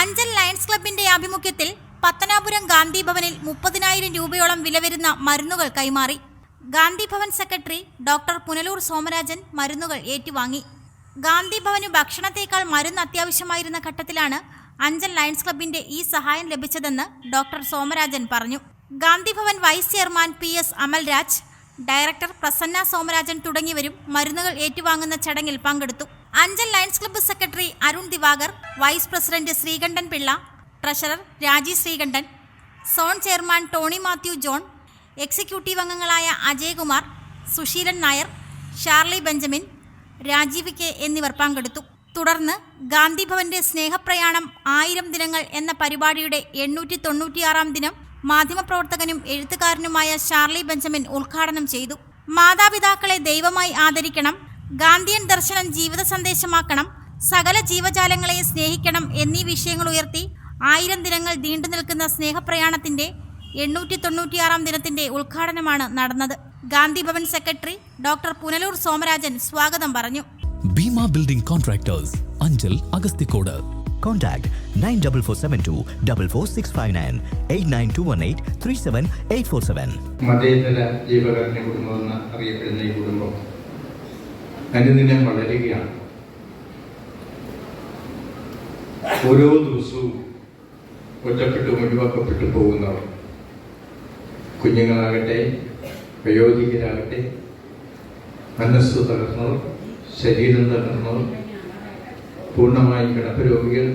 Anchal Lions ക്ലബിന്റെ ആഭിമുഖ്യത്തിൽ പത്തനാപുരം ഗാന്ധി ഭവനിൽ മുപ്പതിനായിരം രൂപയോളം വില വരുന്ന മരുന്നുകൾ കൈമാറി. ഗാന്ധി ഭവൻ സെക്രട്ടറി ഡോക്ടർ പുനലൂർ സോമരാജൻ മരുന്നുകൾ ഏറ്റുവാങ്ങി. ഗാന്ധി ഭവന് ഭക്ഷണത്തേക്കാൾ മരുന്ന് അത്യാവശ്യമായിരുന്ന ഘട്ടത്തിലാണ് അഞ്ചൽ ലയൺസ് ക്ലബിന്റെ ഈ സഹായം ലഭിച്ചതെന്ന് ഡോക്ടർ സോമരാജൻ പറഞ്ഞു. Gandhi Bhavan vice chairman P S Amalraj director Prasanna Somarajan തുടങ്ങിയവരും മരുന്നുകൾ ഏറ്റുവാങ്ങുന്ന ചടങ്ങിൽ പങ്കെടുത്തു. Anchal lions club secretary Arun Diwakar vice president Sreekantan Pillai treasurer Raji Sreekantan zone chairman Tony Mathew John executive അംഗങ്ങളായ അജയകുമാർ സുശീലൻ നായർ ഷാർലി ബെഞ്ചമിൻ രാജീവ് കെ എന്നിവർ പങ്കെടുത്തു. തുടർന്ന് ഗാന്ധിഭവന്റെ സ്നേഹപ്രയാണം ആയിരം ദിനങ്ങൾ എന്ന പരിപാടിയുടെ എണ്ണൂറ്റി തൊണ്ണൂറ്റിയാറാം ദിനം മാധ്യമപ്രവർത്തകനും എഴുത്തുകാരനുമായ ഷാർലി ബെഞ്ചമിൻ ഉദ്ഘാടനം ചെയ്തു. മാതാപിതാക്കളെ ദൈവമായി ആദരിക്കണം ഗാന്ധിയൻ ദർശനം ജീവിത സന്ദേശമാക്കണം സകല ജീവജാലങ്ങളെ സ്നേഹിക്കണം എന്നീ വിഷയങ്ങൾ ഉയർത്തി ആയിരം ദിനങ്ങൾ നീണ്ടു നിൽക്കുന്ന സ്നേഹപ്രയാണത്തിന്റെ എണ്ണൂറ്റി തൊണ്ണൂറ്റിയാറാം ദിനത്തിന്റെ ഉദ്ഘാടനമാണ് നടന്നത്. ഗാന്ധി ഭവൻ സെക്രട്ടറി ഡോക്ടർ പുനലൂർ സോമരാജൻ സ്വാഗതം പറഞ്ഞു. Bheema building contractors Anchal Agasthikode. Contact nine double four seven two double four six five nine eight nine two one eight three seven eight four seven. മതേതര ജീവകാരുണ്യ കുടുംബം എന്ന് അറിയപ്പെടുന്ന ഈ കുടുംബം അനുദിനം വളരുകയാണ്. ഓരോ ദിവസവും ഒറ്റപ്പെട്ടും ഒഴിവാക്കപ്പെട്ടു പോകുന്നവർ. കുഞ്ഞുങ്ങളാകട്ടെ വയോധികരാകട്ടെ മനസ്സ് തകർന്നവർ ശരീരം തകർന്നവർ പൂർണമായും കിടപ്പ് രോഗികൾ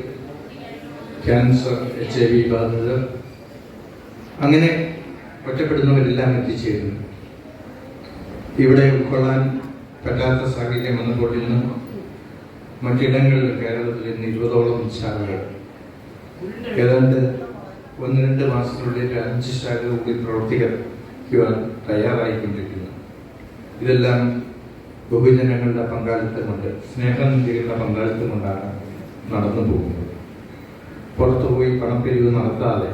ക്യാൻസർ എച്ച് ഐ വി ബാധിതർ അങ്ങനെ ഒറ്റപ്പെടുന്നവരെല്ലാം എത്തിച്ചേരുന്നു. ഇവിടെ ഉൾക്കൊള്ളാൻ പറ്റാത്ത സാഹചര്യം വന്നപ്പോൾ ഇന്ന് മറ്റിടങ്ങളിൽ കേരളത്തിൽ ഇന്ന് ഇരുപതോളം ശാഖകൾ. ഏതാണ്ട് ഒന്ന് രണ്ട് മാസത്തിനുള്ളിൽ അഞ്ച് ശാഖ കൂടി പ്രവർത്തിക്കാൻ തയ്യാറായിക്കൊണ്ടിരിക്കുന്നു. ഇതെല്ലാം ബഹുജനങ്ങളുടെ പങ്കാളിത്തമുണ്ട് സ്നേഹനിധികളുടെ പങ്കാളിത്തമുണ്ടാണ് നടന്നു പോകുന്നത്. പുറത്തു പോയി പണപ്പിരിവ് നടത്താതെ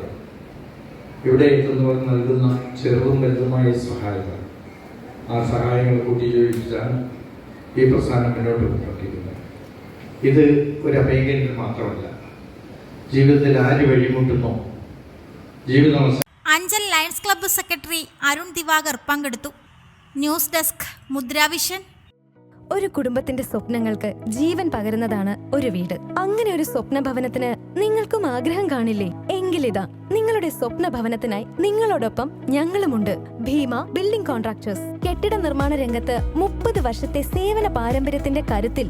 ഇവിടെ എത്തുന്നവർ നൽകുന്ന ചെറുതും വലുതുമായ സഹായങ്ങൾ. ആ സഹായങ്ങൾ കൂട്ടിയോജിച്ചാണ് ഈ പ്രസ്ഥാനം മുന്നോട്ട് കൊണ്ടിരിക്കുന്നത് ഇത് ഒരു അഭയകേന്ദ്രം മാത്രമല്ല. ജീവിതത്തിൽ ആര് വഴിമുട്ടുന്നോ? ജീവിതം Anchal lions club secretary Arun Diwakar പങ്കെടുത്തു. ന്യൂസ് ഡെസ്ക് മുദ്രാവിഷൻ ഒരു കുടുംബത്തിന്റെ സ്വപ്നങ്ങൾക്ക് ജീവൻ പകരുന്നതാണ് ഒരു വീട്. അങ്ങനെ ഒരു സ്വപ്ന ഭവനത്തിന് നിങ്ങൾക്കും ആഗ്രഹം കാണില്ലേ? എങ്കിലിതാ നിങ്ങളുടെ സ്വപ്ന ഭവനത്തിനായി നിങ്ങളോടൊപ്പം ഞങ്ങളുമുണ്ട്. Bheema building contractors. കെട്ടിട നിർമ്മാണ രംഗത്ത് മുപ്പത് വർഷത്തെ സേവന പാരമ്പര്യത്തിന്റെ കരുത്തിൽ